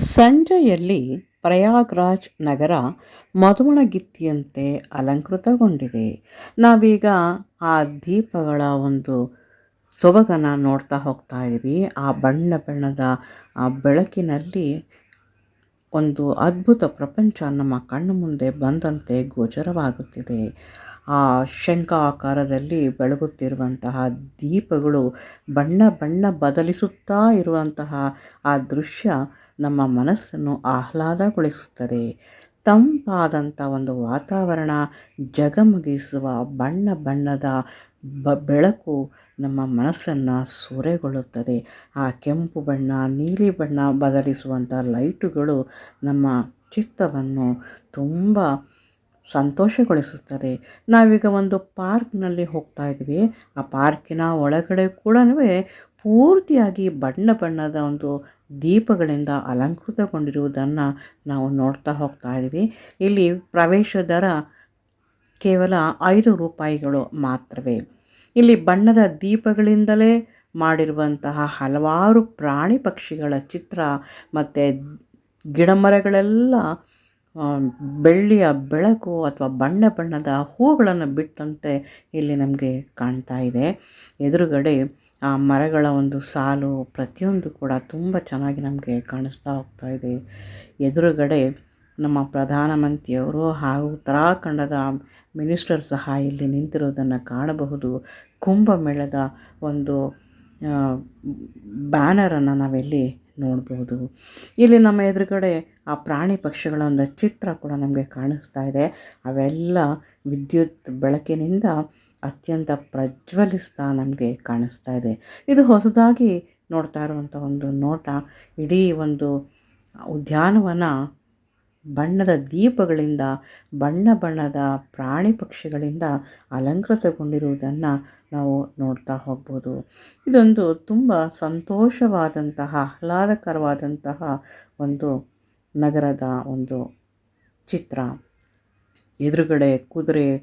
ಸಂಜೆಯಲ್ಲಿ ಪ್ರಯಾಗ್ರಾಜ್ ನಗರ ಮದುವಣಗಿತ್ತಿಯಂತೆ ಅಲಂಕೃತಗೊಂಡಿದೆ. ನಾವೀಗ ಆ ದೀಪಗಳ ಒಂದು ಸೊಬಗನ ನೋಡ್ತಾ ಹೋಗ್ತಾ ಇದ್ದೀವಿ. ಆ ಬಣ್ಣ ಬಣ್ಣದ ಆ ಬೆಳಕಿನಲ್ಲಿ ಒಂದು ಅದ್ಭುತ ಪ್ರಪಂಚ ನಮ್ಮ ಕಣ್ಣು ಮುಂದೆ ಬಂದಂತೆ ಗೋಚರವಾಗುತ್ತಿದೆ. ಆ ಶಂಖ ಆಕಾರದಲ್ಲಿ ಬೆಳಗುತ್ತಿರುವಂತಹ ದೀಪಗಳು ಬಣ್ಣ ಬಣ್ಣ ಬದಲಿಸುತ್ತಾ ಇರುವಂತಹ ಆ ದೃಶ್ಯ ನಮ್ಮ ಮನಸ್ಸನ್ನು ಆಹ್ಲಾದಗೊಳಿಸುತ್ತದೆ. ತಂಪಾದಂಥ ಒಂದು ವಾತಾವರಣ, ಜಗಮಗಿಸುವ ಬಣ್ಣ ಬಣ್ಣದ ಬ ಬೆಳಕು ನಮ್ಮ ಮನಸ್ಸನ್ನು ಸೂರೆಗೊಳ್ಳುತ್ತದೆ. ಆ ಕೆಂಪು ಬಣ್ಣ, ನೀಲಿ ಬಣ್ಣ ಬದಲಿಸುವಂಥ ಲೈಟುಗಳು ನಮ್ಮ ಚಿತ್ತವನ್ನು ತುಂಬ ಸಂತೋಷಗೊಳಿಸುತ್ತದೆ. ನಾವೀಗ ಒಂದು ಪಾರ್ಕ್ನಲ್ಲಿ ಹೋಗ್ತಾ ಇದ್ವಿ. ಆ ಪಾರ್ಕಿನ ಒಳಗಡೆ ಕೂಡ ಪೂರ್ತಿಯಾಗಿ ಬಣ್ಣ ಬಣ್ಣದ ಒಂದು ದೀಪಗಳಿಂದ ಅಲಂಕೃತಗೊಂಡಿರುವುದನ್ನು ನಾವು ನೋಡ್ತಾ ಹೋಗ್ತಾ ಇದ್ದೀವಿ ಇಲ್ಲಿ ಪ್ರವೇಶ ದರ ಕೇವಲ ಐದು ರೂಪಾಯಿಗಳು ಮಾತ್ರವೇ. ಇಲ್ಲಿ ಬಣ್ಣದ ದೀಪಗಳಿಂದಲೇ ಮಾಡಿರುವಂತಹ ಹಲವಾರು ಪ್ರಾಣಿ ಪಕ್ಷಿಗಳ ಚಿತ್ರ ಮತ್ತು ಗಿಡಮರಗಳೆಲ್ಲ ಬೆಳ್ಳಿಯ ಬೆಳಕು ಅಥವಾ ಬಣ್ಣ ಬಣ್ಣದ ಹೂಗಳನ್ನು ಬಿಟ್ಟಂತೆ ಇಲ್ಲಿ ನಮಗೆ ಕಾಣ್ತಾ ಇದೆ. ಎದುರುಗಡೆ ಆ ಮರಗಳ ಒಂದು ಸಾಲು ಪ್ರತಿಯೊಂದು ಕೂಡ ತುಂಬ ಚೆನ್ನಾಗಿ ನಮಗೆ ಕಾಣಿಸ್ತಾ ಹೋಗ್ತಾ ಇದೆ. ಎದುರುಗಡೆ ನಮ್ಮ ಪ್ರಧಾನಮಂತ್ರಿಯವರು ಹಾಗೂ ಉತ್ತರಾಖಂಡದ ಮಿನಿಸ್ಟರ್ ಸಹ ಇಲ್ಲಿ ನಿಂತಿರುವುದನ್ನು ಕಾಣಬಹುದು. ಕುಂಭಮೇಳದ ಒಂದು ಬ್ಯಾನರನ್ನು ನಾವಿಲ್ಲಿ ನೋಡಬಹುದು. ಇಲ್ಲಿ ನಮ್ಮ ಎದುರುಗಡೆ ಆ ಪ್ರಾಣಿ ಪಕ್ಷಿಗಳ ಒಂದು ಚಿತ್ರ ಕೂಡ ನಮಗೆ ಕಾಣಿಸ್ತಾ ಇದೆ. ಅವೆಲ್ಲ ವಿದ್ಯುತ್ ಬೆಳಕಿನಿಂದ ಅತ್ಯಂತ ಪ್ರಜ್ವಲಿಸ್ತಾ ನಮಗೆ ಕಾಣಿಸ್ತಾ ಇದೆ. ಇದು ಹೊಸದಾಗಿ ನೋಡ್ತಾ ಇರುವಂಥ ಒಂದು ನೋಟ. ಇಡೀ ಒಂದು ಉದ್ಯಾನವನ ಬಣ್ಣದ ದೀಪಗಳಿಂದ, ಬಣ್ಣ ಬಣ್ಣದ ಪ್ರಾಣಿ ಪಕ್ಷಿಗಳಿಂದ ಅಲಂಕೃತಗೊಂಡಿರುವುದನ್ನು ನಾವು ನೋಡ್ತಾ ಹೋಗ್ಬೋದು. ಇದೊಂದು ತುಂಬ ಸಂತೋಷವಾದಂತಹ, ಆಹ್ಲಾದಕರವಾದಂತಹ ಒಂದು ನಗರದ ಒಂದು ಚಿತ್ರ. ಎದುರುಗಡೆ ಕುದುರೆ,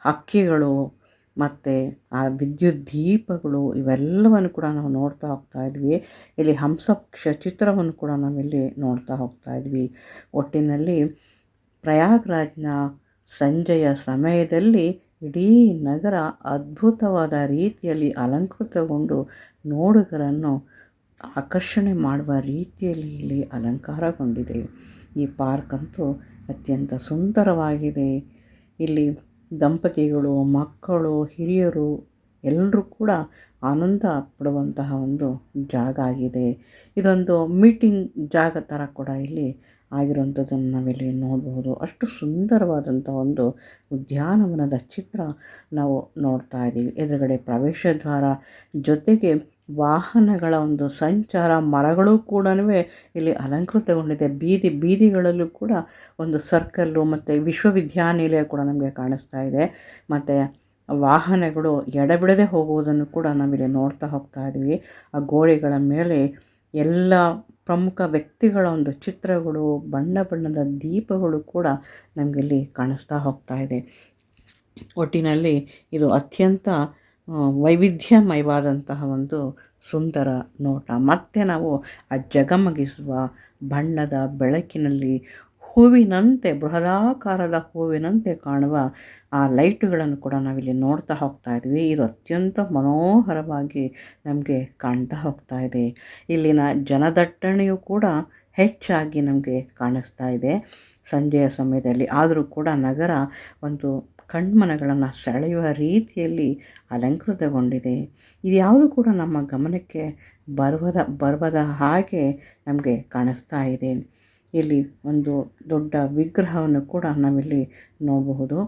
ಹಕ್ಕಿಗಳು ಮತ್ತು ಆ ವಿದ್ಯುತ್ ದೀಪಗಳು ಇವೆಲ್ಲವನ್ನು ಕೂಡ ನಾವು ನೋಡ್ತಾ ಹೋಗ್ತಾ ಇದ್ವಿ. ಇಲ್ಲಿ ಹಂಸಕ್ಷ ಚಿತ್ರವನ್ನು ಕೂಡ ನಾವಿಲ್ಲಿ ನೋಡ್ತಾ ಹೋಗ್ತಾ ಇದ್ವಿ. ಒಟ್ಟಿನಲ್ಲಿ ಪ್ರಯಾಗ್ರಾಜ್ನ ಸಂಜೆಯ ಸಮಯದಲ್ಲಿ ಇಡೀ ನಗರ ಅದ್ಭುತವಾದ ರೀತಿಯಲ್ಲಿ ಅಲಂಕೃತಗೊಂಡು ನೋಡುಗರನ್ನು ಆಕರ್ಷಣೆ ಮಾಡುವ ರೀತಿಯಲ್ಲಿ ಇಲ್ಲಿ ಅಲಂಕಾರಗೊಂಡಿದೆ. ಈ ಪಾರ್ಕ್ ಅಂತೂ ಅತ್ಯಂತ ಸುಂದರವಾಗಿದೆ. ಇಲ್ಲಿ ದಂಪತಿಗಳು, ಮಕ್ಕಳು, ಹಿರಿಯರು ಎಲ್ಲರೂ ಕೂಡ ಆನಂದ ಪಡುವಂತಹ ಒಂದು ಜಾಗ ಆಗಿದೆ. ಇದೊಂದು ಮೀಟಿಂಗ್ ಜಾಗ ಥರ ಕೂಡ ಇಲ್ಲಿ ಆಗಿರುವಂಥದ್ದನ್ನು ನಾವಿಲ್ಲಿ ನೋಡಬಹುದು ಅಷ್ಟು ಸುಂದರವಾದಂಥ ಒಂದು ಉದ್ಯಾನವನದ ಚಿತ್ರ ನಾವು ನೋಡ್ತಾ ಇದ್ದೀವಿ ಎದುರುಗಡೆ ಪ್ರವೇಶ ದ್ವಾರ ಜೊತೆಗೆ ವಾಹನಗಳ ಒಂದು ಸಂಚಾರ, ಮರಗಳು ಕೂಡ ಇಲ್ಲಿ ಅಲಂಕೃತಗೊಂಡಿದೆ. ಬೀದಿ, ಬೀದಿಗಳಲ್ಲೂ ಕೂಡ ಒಂದು ಸರ್ಕಲ್ಲು ಮತ್ತು ವಿಶ್ವವಿದ್ಯಾನಿಲಯ ಕೂಡ ನಮಗೆ ಕಾಣಿಸ್ತಾ ಇದೆ. ಮತ್ತು ವಾಹನಗಳು ಎಡಬಿಡದೆ ಹೋಗುವುದನ್ನು ಕೂಡ ನಾವಿಲ್ಲಿ ನೋಡ್ತಾ ಹೋಗ್ತಾ ಇದ್ದೀವಿ. ಆ ಗೋಡೆಗಳ ಮೇಲೆ ಎಲ್ಲ ಪ್ರಮುಖ ವ್ಯಕ್ತಿಗಳ ಒಂದು ಚಿತ್ರಗಳು, ಬಣ್ಣ ಬಣ್ಣದ ದೀಪಗಳು ಕೂಡ ನಮಗಿಲ್ಲಿ ಕಾಣಿಸ್ತಾ ಹೋಗ್ತಾ ಇದೆ. ಒಟ್ಟಿನಲ್ಲಿ ಇದು ಅತ್ಯಂತ ವೈವಿಧ್ಯಮಯವಾದಂತಹ ಒಂದು ಸುಂದರ ನೋಟ. ಮತ್ತೆ ನಾವು ಆ ಜಗಮಗಿಸುವ ಬಣ್ಣದ ಬೆಳಕಿನಲ್ಲಿ ಹೂವಿನಂತೆ, ಬೃಹದಾಕಾರದ ಹೂವಿನಂತೆ ಕಾಣುವ ಆ ಲೈಟುಗಳನ್ನು ಕೂಡ ನಾವಿಲ್ಲಿ ನೋಡ್ತಾ ಹೋಗ್ತಾ ಇದ್ವಿ. ಇದು ಅತ್ಯಂತ ಮನೋಹರವಾಗಿ ನಮಗೆ ಕಾಣ್ತಾ ಹೋಗ್ತಾ ಇದೆ. ಇಲ್ಲಿನ ಜನದಟ್ಟಣೆಯು ಕೂಡ ಹೆಚ್ಚಾಗಿ ನಮಗೆ ಕಾಣಿಸ್ತಾ ಇದೆ. ಸಂಜೆಯ ಸಮಯದಲ್ಲಿ ಆದರೂ ಕೂಡ ನಗರ ಒಂದು ಕಣ್ಮನಗಳನ್ನು ಸೆಳೆಯುವ ರೀತಿಯಲ್ಲಿ ಅಲಂಕೃತಗೊಂಡಿದೆ. ಇದು ಯಾವುದು ಕೂಡ ನಮ್ಮ ಗಮನಕ್ಕೆ ಬರುವದ ಬರುವದ ಹಾಗೆ ನಮಗೆ ಕಾಣಿಸ್ತಾ ಇದೆ. ಇಲ್ಲಿ ಒಂದು ದೊಡ್ಡ ವಿಗ್ರಹವನ್ನು ಕೂಡ ನಾವಿಲ್ಲಿ ನೋಡಬಹುದು.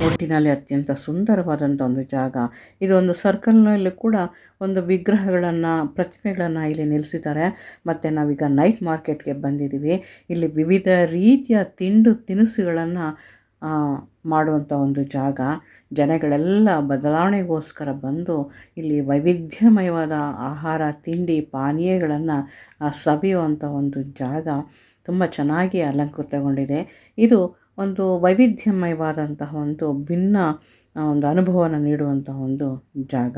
ಒಟ್ಟಿನಲ್ಲಿ ಅತ್ಯಂತ ಸುಂದರವಾದಂಥ ಒಂದು ಜಾಗ. ಇದು ಒಂದು ಸರ್ಕಲ್ನಲ್ಲಿ ಕೂಡ ಒಂದು ವಿಗ್ರಹಗಳನ್ನು, ಪ್ರತಿಮೆಗಳನ್ನು ಇಲ್ಲಿ ನಿಲ್ಲಿಸಿದ್ದಾರೆ ಮತ್ತು ನಾವೀಗ ನೈಟ್ ಮಾರ್ಕೆಟ್ಗೆ ಬಂದಿದ್ದೀವಿ. ಇಲ್ಲಿ ವಿವಿಧ ರೀತಿಯ ತಿಂಡಿ ತಿನಿಸುಗಳನ್ನು ಮಾಡುವಂಥ ಒಂದು ಜಾಗ. ಜನಗಳೆಲ್ಲ ಬದಲಾವಣೆಗೋಸ್ಕರ ಬಂದು ಇಲ್ಲಿ ವೈವಿಧ್ಯಮಯವಾದ ಆಹಾರ, ತಿಂಡಿ, ಪಾನೀಯಗಳನ್ನು ಸವಿಯುವಂಥ ಒಂದು ಜಾಗ ತುಂಬ ಚೆನ್ನಾಗಿ ಅಲಂಕೃತಗೊಂಡಿದೆ. ಇದು ಒಂದು ವೈವಿಧ್ಯಮಯವಾದಂತಹ ಒಂದು ಭಿನ್ನ ಒಂದು ಅನುಭವವನ್ನು ನೀಡುವಂಥ ಒಂದು ಜಾಗ.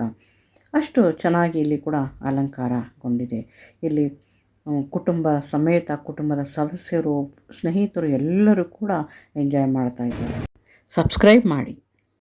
ಅಷ್ಟು ಚೆನ್ನಾಗಿ ಇಲ್ಲಿ ಕೂಡ ಅಲಂಕಾರಗೊಂಡಿದೆ. ಇಲ್ಲಿ ಕುಟುಂಬ ಸಮೇತ ಕುಟುಂಬದ ಸದಸ್ಯರು ಸ್ನೇಹಿತರು ಎಲ್ಲರೂ ಕೂಡ ಎಂಜಾಯ್ ಮಾಡ್ತಾ ಇದ್ದಾರೆ. ಸಬ್ಸ್ಕ್ರೈಬ್ ಮಾಡಿ.